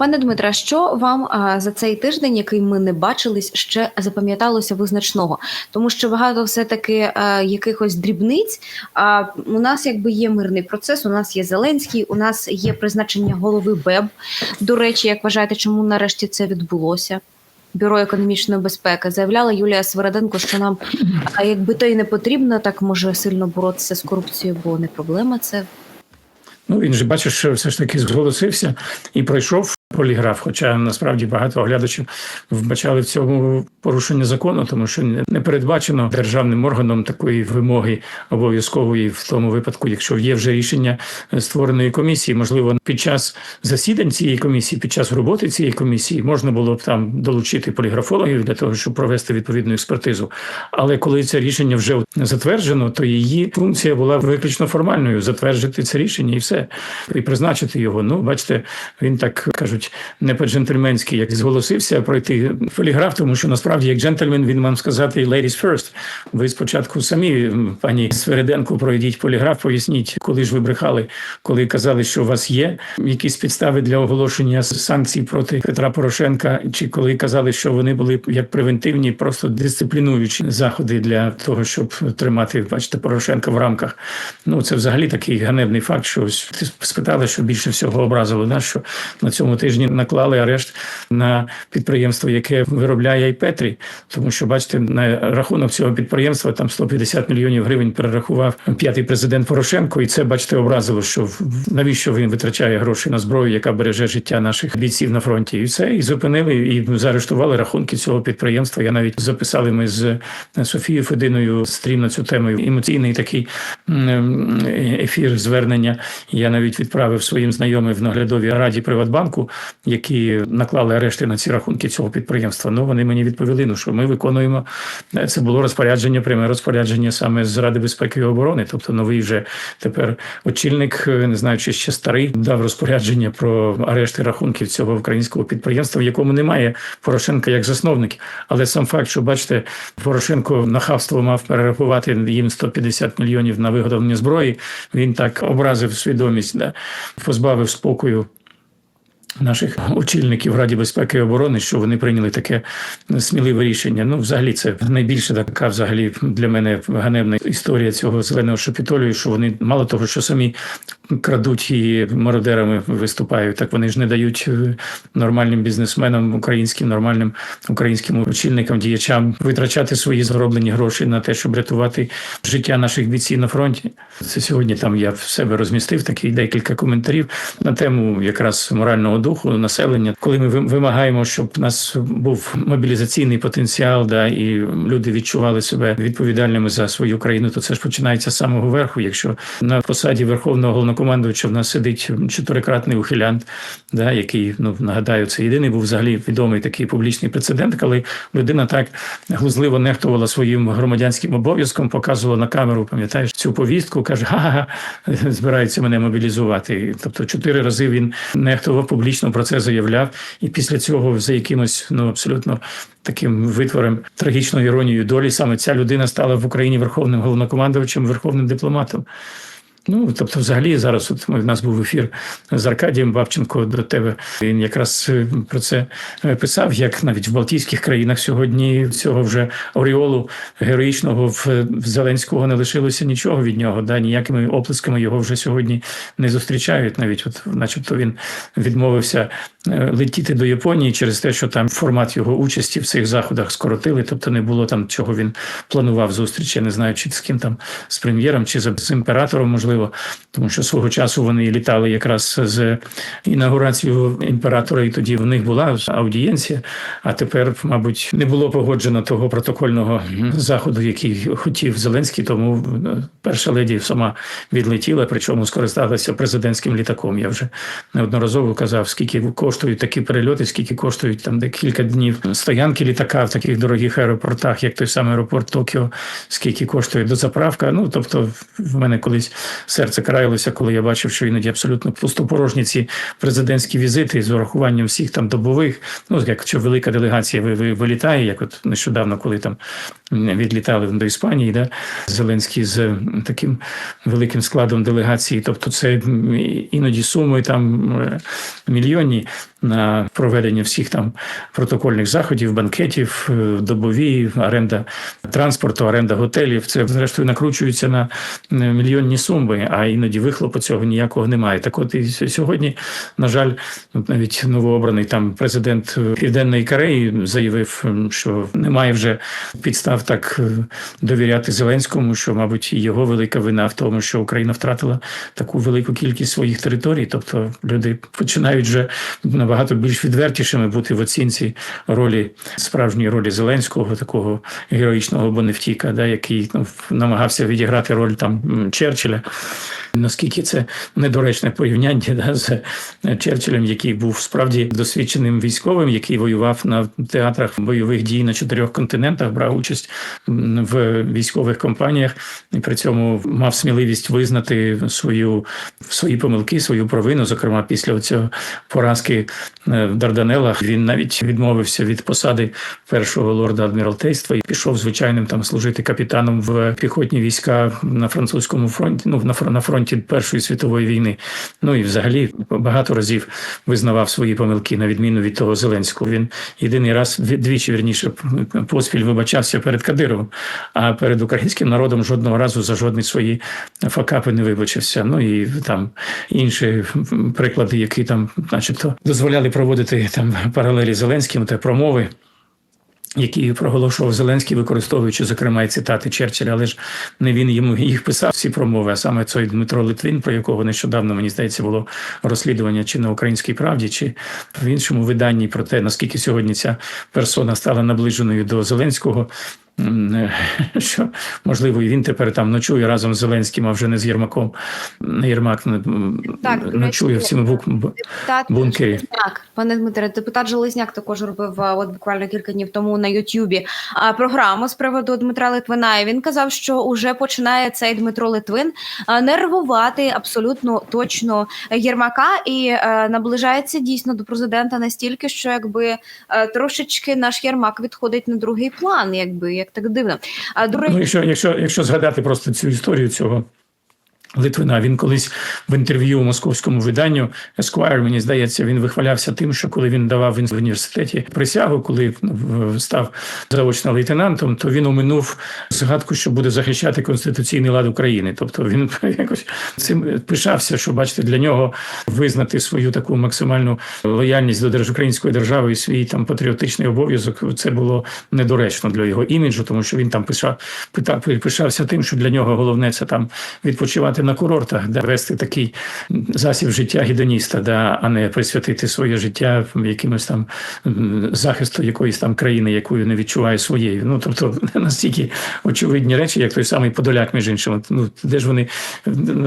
Пане Дмитре, що вам за цей тиждень, який ми не бачились, ще запам'яталося визначного? Тому що багато все таки а, якихось дрібниць. А у нас якби є мирний процес. У нас є Зеленський, у нас є призначення голови БЕБ. До речі, як вважаєте, чому нарешті це відбулося? Бюро економічної безпеки заявляла Юлія Свереденко, що нам а, якби то й не потрібно так може сильно боротися з корупцією, бо не проблема це. Ну він же бачиш, все ж таки зголосився і пройшов поліграф. Хоча насправді багато оглядачів вбачали в цьому порушення закону, тому що не передбачено державним органом такої вимоги обов'язкової в тому випадку, якщо є вже рішення створеної комісії. Можливо, під час засідань цієї комісії, під час роботи цієї комісії можна було б там долучити поліграфологів для того, щоб провести відповідну експертизу. Але коли це рішення вже затверджено, то її функція була виключно формальною затвердити це рішення і все, і призначити його. Ну, бачите, він так кажуть, не по-джентльменськи, як зголосився пройти поліграф, тому що насправді як джентльмен він вам сказати ladies first. Ви спочатку самі, пані Свереденко, пройдіть поліграф, поясніть, коли ж ви брехали, коли казали, що у вас є якісь підстави для оголошення санкцій проти Петра Порошенка, чи коли казали, що вони були як превентивні, просто дисциплінуючі заходи для того, щоб тримати, бачите, Порошенка в рамках. Ну це взагалі такий ганебний факт, що ти спитали, що більше всього образило нас, що на цьому тижні наклали арешт на підприємство, яке виробляє і Петрі, тому що бачите, на рахунок цього підприємства там 150 мільйонів гривень перерахував п'ятий президент Порошенко, і це бачите, образило, що навіщо він витрачає гроші на зброю, яка береже життя наших бійців на фронті, і все і зупинили і заарештували рахунки цього підприємства. Я навіть записали ми з Софією Фединою стрім на цю тему. Емоційний такий ефір звернення. Я навіть відправив своїм знайомим в наглядовій раді Приватбанку, які наклали арешти на ці рахунки цього підприємства. Ну вони мені відповіли, ну що ми виконуємо це було розпорядження, пряме розпорядження саме з Ради безпеки і оборони. Тобто новий вже тепер очільник, не знаю, чи ще старий, дав розпорядження про арешти рахунків цього українського підприємства, в якому немає Порошенка як засновник. Але сам факт, що бачите, Порошенко нахабство мав перерахувати їм 150 мільйонів на виготовлення зброї. Він так образив свідомість, да, позбавив спокою. Наших очільників Раді безпеки і оборони, що вони прийняли таке сміливе рішення. Ну, взагалі, це найбільше така, взагалі, для мене ганебна історія цього зеленого шапітолію, що вони мало того, що самі крадуть і мародерами виступають, так вони ж не дають нормальним бізнесменам, українським нормальним українським очільникам, діячам витрачати свої зароблені гроші на те, щоб рятувати життя наших бійців на фронті. Це сьогодні там я в себе розмістив такі декілька коментарів на тему якраз морального духу населення, коли ми вимагаємо, щоб у нас був мобілізаційний потенціал, да і люди відчували себе відповідальними за свою країну, то це ж починається з самого верху. Якщо на посаді верховного головнокомандувача в нас сидить чотирикратний ухилянт, да який ну нагадаю, це єдиний був взагалі відомий такий публічний прецедент, коли людина так глузливо нехтувала своїм громадянським обов'язком, показувала на камеру, пам'ятаєш цю повістку, каже: га-га, збирається мене мобілізувати. Тобто, чотири рази він нехтував публічно про це заявляв, і після цього за якимось ну абсолютно таким витвором трагічною іронією долі саме ця людина стала в Україні верховним головнокомандувачем, верховним дипломатом. Ну, тобто, взагалі, зараз от в нас був ефір з Аркадієм Бабченко до тебе. Він якраз про це писав, як навіть в Балтійських країнах сьогодні цього вже оріолу героїчного в Зеленського не лишилося нічого від нього. Да, Ніякими оплесками його вже сьогодні не зустрічають. Навіть, от, начебто, він відмовився летіти до Японії через те, що там формат його участі в цих заходах скоротили. Тобто не було там, чого він планував зустріч. Я не знаю, чи з ким там з прем'єром, чи з імператором, можливо можливо, тому що свого часу вони літали якраз з інаугурацією імператора, і тоді в них була аудієнція. А тепер, мабуть, не було погоджено того протокольного заходу, який хотів Зеленський. Тому перша леді сама відлетіла, причому скористалася президентським літаком. Я вже неодноразово казав, скільки коштують такі перельоти, скільки коштують там декілька днів стоянки літака в таких дорогих аеропортах, як той самий аеропорт Токіо, скільки коштує дозаправка. Ну тобто, в мене колись серце краялося, коли я бачив, що іноді абсолютно пустопорожні ці президентські візити з урахуванням всіх там добових. Ну як велика делегація вилітає, як от нещодавно, коли там відлітали до Іспанії, да, Зеленський з таким великим складом делегації. Тобто, це іноді суми там е, мільйонні на проведення всіх там протокольних заходів, банкетів, е, добові, оренда транспорту, оренда готелів. Це зрештою накручується на е, мільйонні суми, а іноді вихлопу цього ніякого немає. Так от і сьогодні, на жаль, навіть новообраний там президент Південної Кореї заявив, що немає вже підстав так е, довіряти Зеленському, що, мабуть, його велика вина в тому, що Україна втратила таку велику кількість своїх територій. Тобто люди починають вже набагато більш відвертішими бути в оцінці ролі справжньої ролі Зеленського, такого героїчного боневтіка, да, який ну, намагався відіграти роль там Черчилля. Наскільки це недоречне порівняння да, з Черчиллем, який був справді досвідченим військовим, який воював на театрах бойових дій на чотирьох континентах, брав участь в військових кампаніях і при цьому мав сміливість визнати свою свої помилки, свою провину. Зокрема, після цього поразки е, в Дарданелах він навіть відмовився від посади першого лорда адміралтейства і пішов звичайним там служити капітаном в піхотні війська на французькому фронті. Ну на фр- на фронті Першої світової війни. Ну і взагалі багато разів визнавав свої помилки на відміну від того Зеленського. Він єдиний раз дві- двічі вірніше поспіль вибачався перед Кадировим, а перед українським народом жодного разу за жодні свої факапи не вибачився. Ну і там інші приклади, які там, начебто, дозволяли проводити там паралелі Зеленським та промови. Які проголошував Зеленський, використовуючи зокрема і цитати Черчилля, але ж не він йому їх писав ці промови, а саме цей Дмитро Литвин, про якого нещодавно мені здається було розслідування чи на українській правді, чи в іншому виданні про те, наскільки сьогодні ця персона стала наближеною до Зеленського. М, Що можливо, і він тепер там ночує разом з Зеленським, а вже не з Єрмаком. Єрмак Так, ночує в цьому бук- бункері. Так, пане Дмитре, депутат Железняк також робив от буквально кілька днів тому на Ютубі програму з приводу Дмитра Литвина. І він казав, що уже починає цей Дмитро Литвин нервувати абсолютно точно Єрмака і е, наближається дійсно до президента настільки, що якби е, трошечки наш Єрмак відходить на другий план, якби як так дивно. А до Ну, якщо, якщо, якщо згадати просто цю історію цього Литвина, він колись в інтерв'ю московському виданню Esquire, мені здається, він вихвалявся тим, що коли він давав в університеті присягу, коли став заочно лейтенантом, то він оминув згадку, що буде захищати конституційний лад України. Тобто він якось цим пишався, що бачите, для нього визнати свою таку максимальну лояльність до держ- української держави і свій там патріотичний обов'язок. Це було недоречно для його іміджу, тому що він там писав, пишався тим, що для нього головне це там відпочивати на курортах, де вести такий засіб життя гідоніста, да, а не присвятити своє життя якимось там захисту якоїсь там країни, якою не відчуває своєю. Ну тобто настільки очевидні речі, як той самий Подоляк, між іншим. Ну де ж вони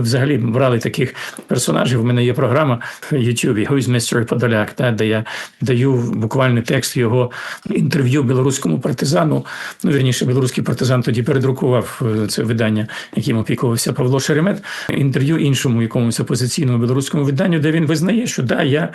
взагалі брали таких персонажів? У мене є програма в Ютубі Who is. Подоляк, да, де я даю буквальний текст його інтерв'ю білоруському партизану. Ну, вірніше, білоруський партизан тоді передрукував е, це видання, яким опікувався Павло Шеремет. Інтерв'ю іншому якомусь опозиційному білоруському виданню, де він визнає, що да, я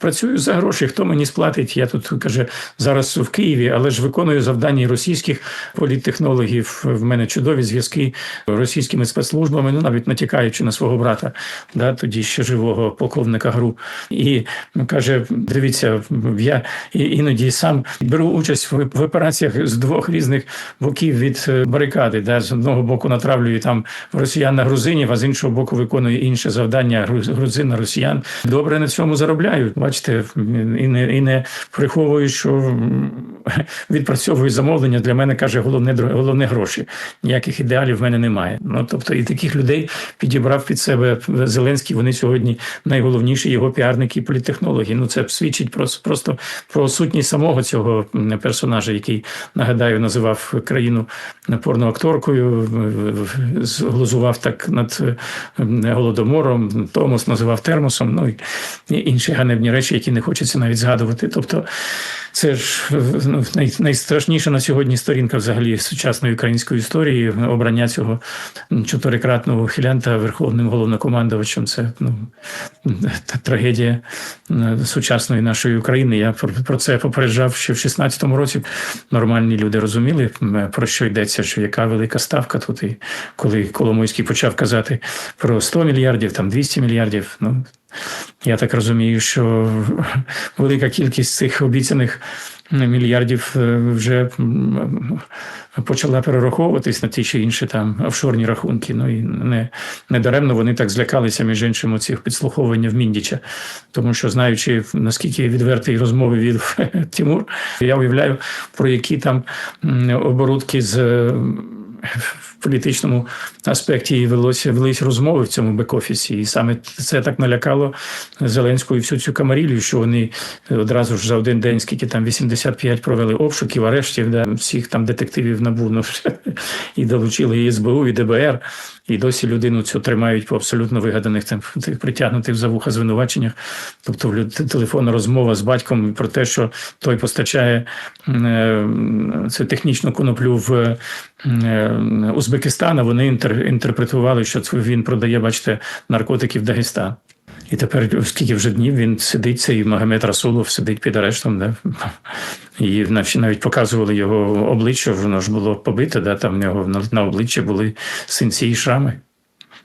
працюю за гроші, хто мені сплатить. Я тут каже зараз в Києві, але ж виконую завдання російських політтехнологів. В мене чудові зв'язки з російськими спецслужбами, ну навіть натякаючи на свого брата, да, тоді ще живого полковника ГРУ. І каже: дивіться, я іноді сам беру участь в, операціях з двох різних боків від е, барикади. Да, з одного боку натравлюю там росіян на грузинів, а з іншого боку виконую інше завдання груз- грузин на росіян. Добре на цьому заробляю. Бачите, і не і не приховую, що відпрацьовую замовлення. Для мене каже головне головне гроші. Ніяких ідеалів в мене немає. Ну тобто, і таких людей підібрав під себе Зеленський. Вони сьогодні найголовніші його піарники і політтехнологи. Ну це свідчить про просто про сутність самого цього персонажа, який нагадаю, називав країну порноакторкою, в- з- глузував так над голодомором. Томос називав термосом. Ну і інші ганебні речі. які не хочеться навіть згадувати. Тобто, це ж ну, найстрашніша на сьогодні сторінка взагалі сучасної української історії. Обрання цього чотирикратного ухилянта верховним головнокомандувачем. Це ну трагедія е, сучасної нашої України. Я про, це попереджав ще в 16-му році. Нормальні люди розуміли про що йдеться, що яка велика ставка тут. І коли Коломойський почав казати про 100 мільярдів, там 200 мільярдів. Ну я так розумію, що велика кількість цих обіцяних мільярдів е, вже почала перераховуватись на ті чи інші там офшорні рахунки. Ну і не, не даремно вони так злякалися, між іншим, цих підслуховування в Міндіча. Тому що, знаючи, наскільки відверті розмови від Тимур, я уявляю, про які там оборудки з. Політичному аспекті велося велись розмови в цьому бек-офісі, і саме це так налякало Зеленську і всю цю камарілію, що вони одразу ж за один день, скільки там 85 провели обшуків, арештів, да, всіх там детективів набу ну, і долучили і СБУ, і ДБР, і досі людину цю тримають по абсолютно вигаданих там тих притягнутих за вуха звинуваченнях. Тобто телефонна розмова з батьком про те, що той постачає е, цю технічну коноплю в е, Узбекистан, а вони інтер, інтерпретували, що він продає, бачите, наркотики в Дагестан. І тепер скільки вже днів він сидить, цей Магомед Расулов сидить під арештом, да? і навіть показували його обличчя, воно ж було побите, да? там в нього на обличчі були синці і шрами.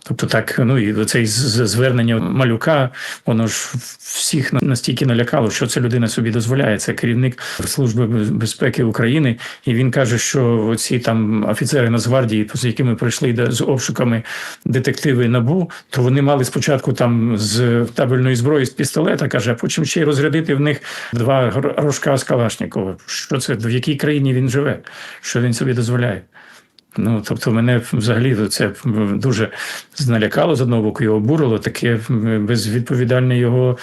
Тобто так, ну і це звернення малюка, воно ж всіх настільки налякало, що це людина собі дозволяє. Це керівник Служби безпеки України, і він каже, що ці там офіцери Нацгвардії, з якими прийшли з обшуками детективи набу, то вони мали спочатку там з табельної зброї з пістолета, каже, а потім ще й розрядити в них два рожка з Калашникова. Що це в якій країні він живе? Що він собі дозволяє? Ну, тобто, мене взагалі це дуже зналякало з одного боку, і обурило таке безвідповідальне його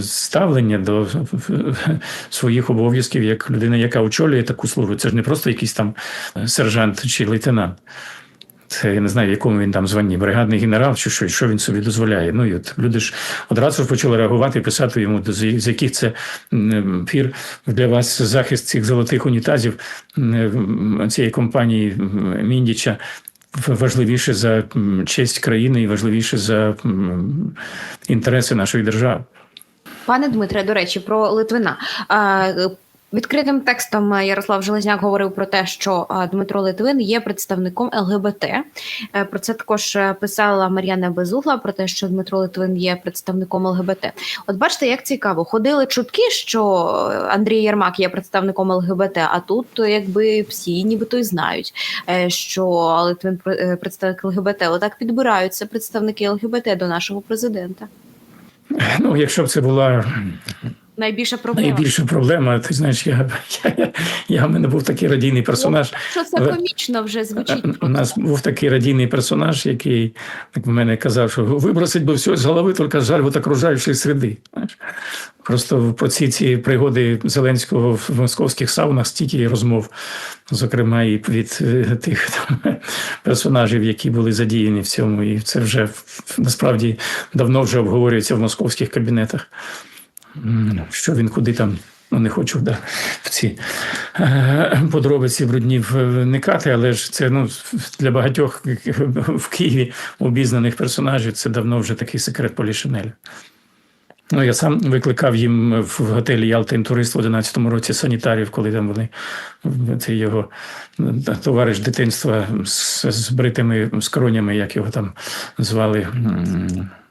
ставлення до своїх обов'язків як людина, яка очолює таку службу. Це ж не просто якийсь там сержант чи лейтенант. Це я не знаю, в якому він там званні, бригадний генерал, чи що, що він собі дозволяє. Ну і от люди ж одразу ж почали реагувати і писати йому, з яких це пір для вас захист цих золотих унітазів цієї компанії Міндіча важливіше за честь країни і важливіше за інтереси нашої держави. Пане Дмитре, до речі, про Литвина. Відкритим текстом Ярослав Железняк говорив про те, що Дмитро Литвин є представником ЛГБТ. Е, Про це також е, писала Мар'яна Безугла про те, що Дмитро Литвин є представником ЛГБТ. От бачите, як цікаво, ходили чутки, що Андрій Єрмак є представником ЛГБТ, а тут е, якби всі нібито й знають, е, що Литвин пр- е, представник ЛГБТ. Отак підбираються представники ЛГБТ до нашого президента. Ну, якщо б це була Найбільша проблема. найбільша проблема, ти знаєш, я, я, я в мене був такий радійний персонаж. Що це комічно вже звучить? У нас був такий радійний персонаж, який як в мене казав, що вибросить би все з голови, тільки жаль от окружаючої середи. Знаєш? Просто про ці, ці пригоди Зеленського в московських саунах стільки розмов, зокрема, і від е, тих там, персонажів, які були задіяні в цьому. І це вже насправді давно вже обговорюється в московських кабінетах. М, Що він куди там. Ну, не хочу да, в ці е, подробиці брудні вникати, але ж це ну, для багатьох в Києві обізнаних персонажів це давно вже такий секрет Полішинеля. Ну, я сам викликав їм в готелі Ялта Інтурист в 11-му році санітарів, коли там вони це його е, товариш дитинства з, з бритими скронями, як його там звали.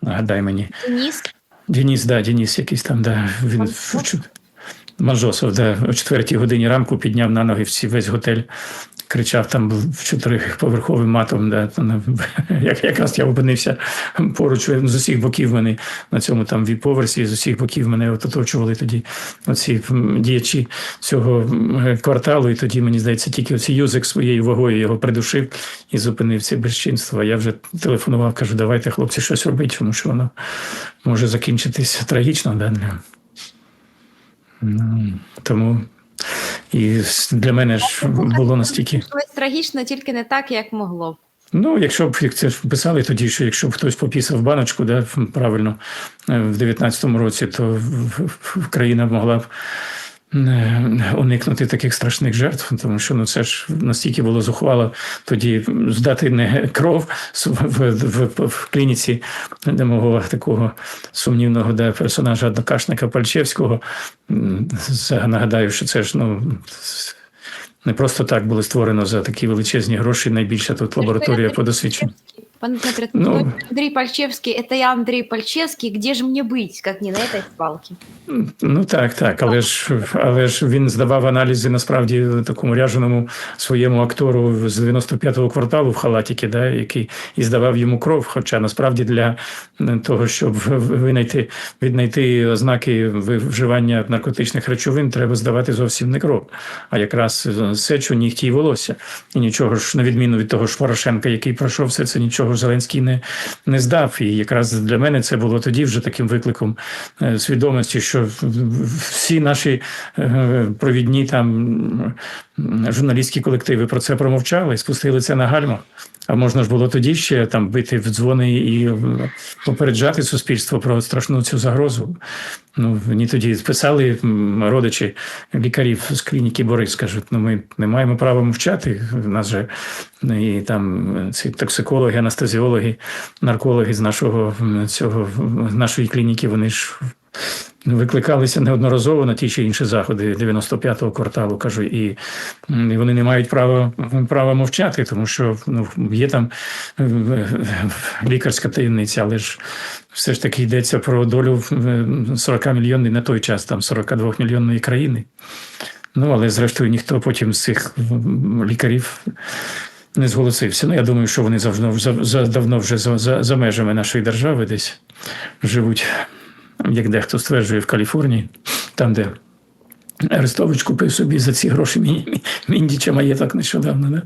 Нагадай мені. Ніс Денис, да, Денис якийсь там, да. Він в, чу- Манжосов, да, о четвертій годині ранку підняв на ноги всі весь готель, кричав там в чотириповерховим матом. Там, як, якраз я опинився поруч з усіх боків мене на цьому там віп-поверсі, з усіх боків мене от оточували тоді оці діячі цього кварталу. І тоді, мені здається, тільки оцей юзик своєю вагою його придушив і зупинив це безчинство. Я вже телефонував, кажу, давайте, хлопці, щось робити, тому що воно може закінчитись трагічно. Да? Ну, Тому і для мене ж було настільки. Трагічно, тільки не так, як могло. б. Ну, якщо б як це ж писали тоді, що якщо б хтось попісав баночку, да, правильно, е, в 19-му році, то країна могла б уникнути таких страшних жертв, тому що ну це ж настільки було зухвало тоді здати не кров в, в, в, в клініці де мого такого сумнівного да, персонажа однокашника Пальчевського. Нагадаю, що це ж ну. Не просто так було створено за такі величезні гроші. Найбільша тут лабораторія по досвідченню. Пане Дмитре, Ну. Андрій Пальчевський, це я Андрій Пальчевський, де ж мені бути, як не на этой свалці? Ну так, так, але ж але ж він здавав аналізи насправді такому ряженому своєму актору з 95-го кварталу в халатіки, да, який і здавав йому кров. Хоча насправді для того, щоб винайти віднайти ознаки вживання наркотичних речовин, треба здавати зовсім не кров, а якраз сечу, нігті і волосся. І нічого ж, на відміну від того ж Порошенка, який пройшов все це, нічого ж Зеленський не, не здав. І якраз для мене це було тоді вже таким викликом е, свідомості, що всі наші е, провідні там журналістські колективи про це промовчали і спустили це на гальмо. А можна ж було тоді ще там бити в дзвони і е, попереджати суспільство про страшну цю загрозу. Ну мені тоді писали родичі лікарів з клініки Борис, кажуть, ну ми не маємо права мовчати. У нас же і там е, ці токсикологи, анестезіологи, наркологи з нашого цього з нашої клініки, вони ж викликалися неодноразово на ті чи інші заходи 95-го кварталу, кажу, і, вони не мають права права мовчати, тому що ну, є там е, е, лікарська таємниця, але ж все ж таки йдеться про долю е, 40 мільйонної на той час, там 42 мільйонної країни. Ну, але зрештою ніхто потім з цих лікарів не зголосився. Ну, я думаю, що вони завжди за, за давно вже за, за, за межами нашої держави десь живуть, як дехто стверджує, в Каліфорнії, там, де Арестович купив собі за ці гроші Мі- Мі- Міндіча маєток нещодавно. Да?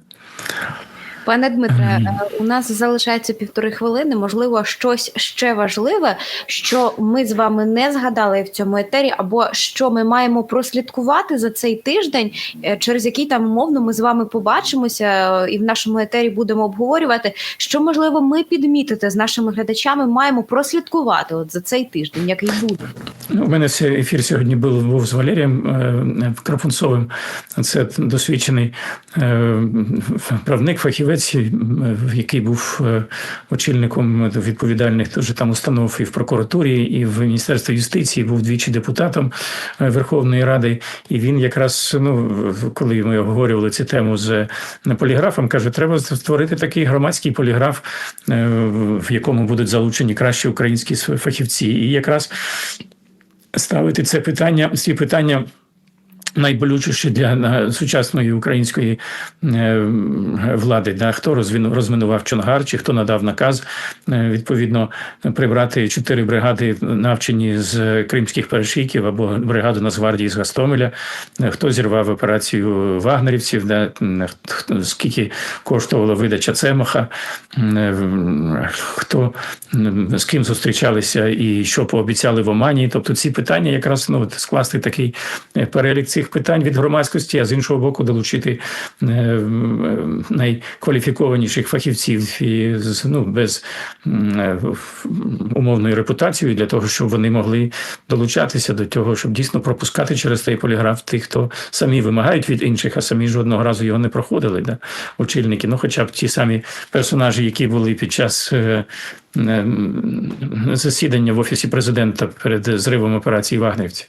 Пане Дмитре, е, у нас залишається півтори хвилини. Можливо, щось ще важливе, що ми з вами не згадали в цьому етері, або що ми маємо прослідкувати за цей тиждень, е, через який там умовно ми з вами побачимося е, і в нашому етері будемо обговорювати. Що можливо ми підмітити з нашими глядачами, маємо прослідкувати от за цей тиждень, який буде. Ну, У мене цей ефір сьогодні був, був з Валерієм Крапунцовим. Це досвідчений правник, фахівець, е, який був е, очільником відповідальних дуже там установ і в прокуратурі, і в Міністерстві юстиції, був двічі депутатом е, Верховної Ради. І він якраз, ну, коли ми обговорювали цю тему з поліграфом, каже, треба створити такий громадський поліграф, е, в якому будуть залучені кращі українські фахівці. І якраз ставити це питання, ці питання. Найболючіше для сучасної української е, влади, да, хто розмінував Чонгар, чи хто надав наказ е, відповідно прибрати чотири бригади, навчені з кримських перешийків або бригаду Нацгвардії з Гастомеля, е, хто зірвав операцію вагнерівців, да, е, скільки коштувала видача Цемаха, е, хто з ким зустрічалися і що пообіцяли в Омані. Тобто ці питання якраз ну, скласти такий е, перелік цих питань від громадськості, а з іншого боку, долучити е, найкваліфікованіших фахівців і ну без е, умовної репутації для того, щоб вони могли долучатися до того, щоб дійсно пропускати через цей поліграф тих, хто самі вимагають від інших, а самі жодного разу його не проходили. Да? Очільники, ну хоча б ті самі персонажі, які були під час. е, засідання в офісі президента перед зривом операції Вагнерівців.